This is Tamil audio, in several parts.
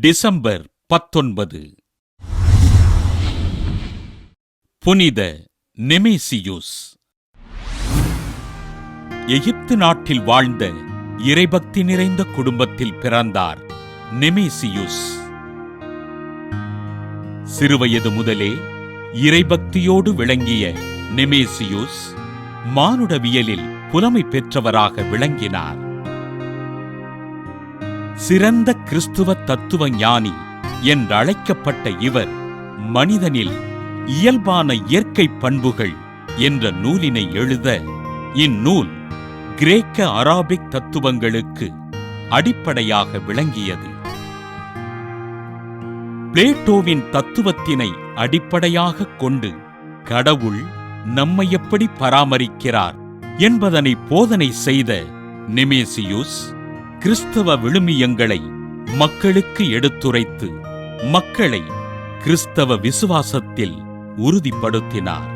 டிசம்பர் பத்தொன்பது. புனித நெமேசியூஸ். எகிப்து நாட்டில் வாழ்ந்த இறைபக்தி நிறைந்த குடும்பத்தில் பிறந்தார் நெமேசியூஸ். சிறுவயது முதலே இறைபக்தியோடு விளங்கிய நெமேசியுஸ் மானுடவியலில் புலமை பெற்றவராக விளங்கினார். சிறந்த கிறிஸ்துவ தத்துவ ஞானி என்றழைக்கப்பட்ட இவர் மனிதனில் இயல்பான இயற்கை பண்புகள் என்ற நூலினை எழுத இந்நூல் கிரேக்க அராபிக் தத்துவங்களுக்கு அடிப்படையாக விளங்கியது. பிளேட்டோவின் தத்துவத்தினை அடிப்படையாக கொண்டு கடவுள் நம்மை எப்படி பராமரிக்கிறார் என்பதனை போதனை செய்த நிமேசியூஸ் கிறிஸ்தவ விழுமியங்களை மக்களுக்கு எடுத்துரைத்து மக்களை கிறிஸ்தவ விசுவாசத்தில் உறுதிப்படுத்தினார்.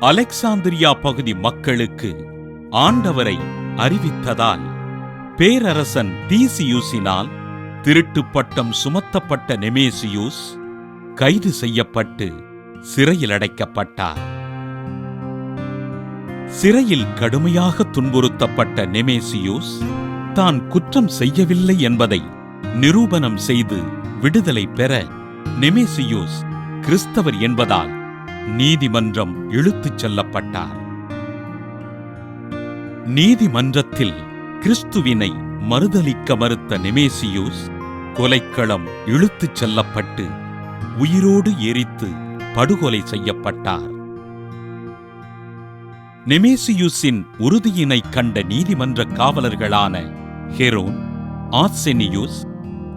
அலெக்சாந்திரியா பகுதி மக்களுக்கு ஆண்டவரை அறிவித்ததால் பேரரசன் தீசியூசினால் திருட்டு பட்டம் சுமத்தப்பட்ட நெமேசியூஸ் கைது செய்யப்பட்டு சிறையில் அடைக்கப்பட்டார். சிறையில் கடுமையாக துன்புறுத்தப்பட்ட நெமேசியூஸ் தான் குற்றம் செய்யவில்லை என்பதை நிரூபணம் செய்து விடுதலை பெற நெமேசியூஸ் கிறிஸ்தவர் என்பதால் நீதிமன்றம் இழுத்துச் செல்லப்பட்டார். நீதிமன்றத்தில் கிறிஸ்துவினை மறுதலிக்க மறுத்த நெமேசியூஸ் கொலைக்களம் இழுத்துச் செல்லப்பட்டு உயிரோடு எரித்து படுகொலை செய்யப்பட்டார். நெமேசியுஸின் உறுதியினை கண்ட நீதிமன்ற காவலர்களான ஹெரோன் ஆர்செனியூஸ்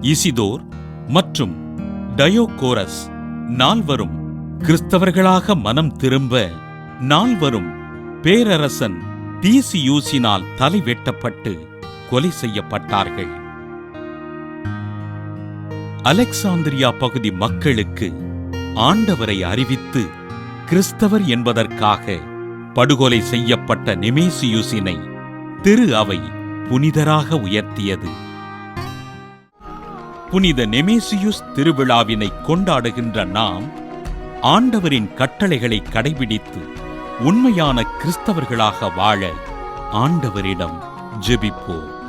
இசிதோர் மற்றும் டயோகோரஸ் நால்வரும் கிறிஸ்தவர்களாக மனம் திரும்ப நால்வரும் பேரரசன் தீசியூசினால் தலை வெட்டப்பட்டு கொலை செய்யப்பட்டார்கள். அலெக்சாந்திரியா பகுதி மக்களுக்கு ஆண்டவரை அறிவித்து கிறிஸ்தவர் என்பதற்காக படுகொலை செய்யப்பட்ட நெமேசியுசினை திரு அவை புனிதராக உயர்த்தியது. புனித நெமேசியுஸ் திருவிழாவினை கொண்டாடுகின்ற நாம் ஆண்டவரின் கட்டளைகளை கடைபிடித்து உண்மையான கிறிஸ்தவர்களாக வாழ ஆண்டவரிடம் ஜெபிப்போம்.